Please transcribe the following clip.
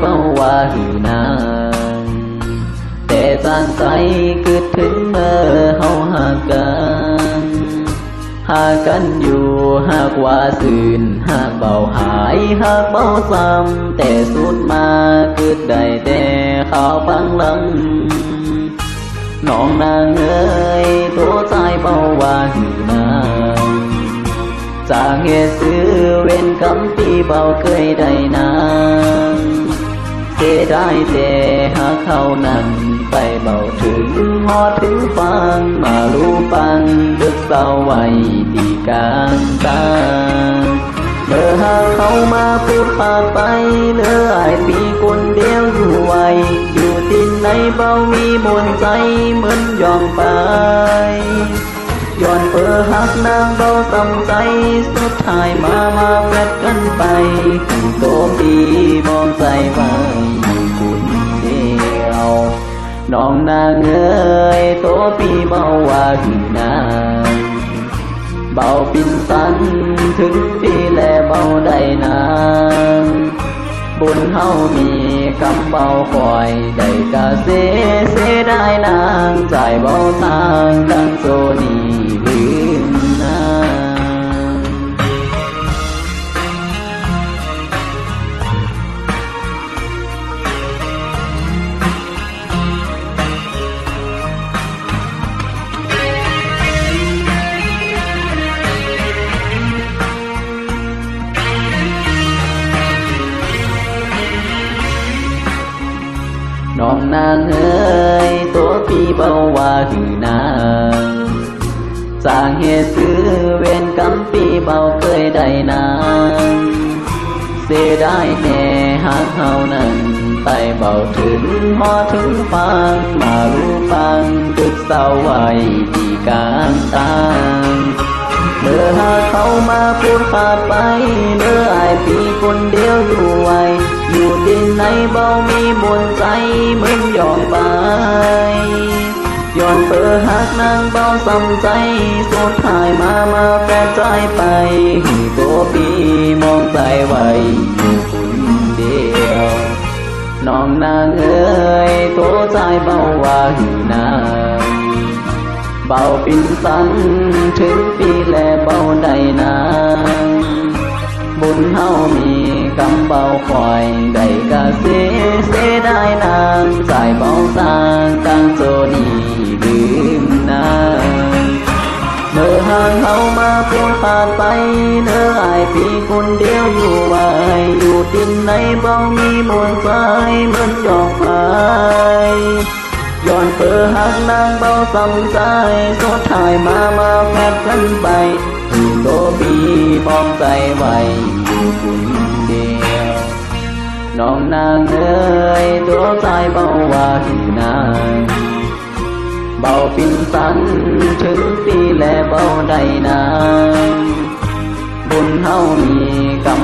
เบาว่าหือนางแต่ตั้งใจคิดถึงเมื่อเฮาหากันหากันอยู่หากว่าสื่นหากเบาหายหากเบาซ้ำแต่สุดมาคิดได้แต่ข่าวฟังหลังน้องนางเอ้ยตัวใจเบาว่าหืนางจากเหตุ เว้นคำที่เบาเคยได้นาเสียได้แต่หากเขานั้นไปเบาถึงหอดถึงฟังมารู้ปังดึกเศร้าไว้ที่กลางตาเมื่อหากเขามาพูดขาดไปเหลือไอายปีคนเดียวอยู่ไวอยู่ที่ไหนเบามีมนใจเหมือนยองไป ย้อนเปิดหักนางเบาตำใจสุดท้ายมามาแปดกันไปถึงโตปีมองใจไว้อยู่คนเดียวน้องนางเอ้ยโตปีเบาว่าคือนางเบาปินสันถึงปีแลเบาได้นางบุญเฮามีกำเบาคอย ได้กะเสเสได้นางใจเบาทาง น้องนางเอ้ยตัวพี่เบาว่าคือนางสางเหตุซื้อเวรกรรมปีเบาเคยได้นางเสียได้แน่หากเฮานั้นไปเบาถึงหอถึงฟังมารู้ฟังตึกเศร้าไว้ที่กลางตา เมื่อหากเขามาพูดขาไปเมื่อไอายปีคนเดียวอยู่ไวอยู่ที่ไหนเบามีบนใจมือนยอมไปย้อนเปิดหักนางเบาสำใจ สุดท้ายมามาแปรใจไปตัวปีมองใจไว้อยู่คนเดียว น้องนางเอ้ยตัวใจเบาว่าหือนาง เบาปินสันถึงปีแลเบาได้นางบุญเฮามีกำเบาคอยได้กะเสเสได้นางสายเบาสางตั้งโจนีลืมนางเมื่อห่างเขามาพูดผ่านไปเนื้ออายพี่คนเดียวอยู่ไว้อยู่ตินในเบามีมวลสายเหมือนดอกไม้ อนเปิดหักนางเบาสำใจสุดท้ายมามาแพทกันไปโตบีมองใจไว้อยู่คนเดียวน้องนางเอ้ยตัวใจเบาว่าคือนางเบาปินสันถึงปีแลเบาได้นางบุญเฮามีกำเบ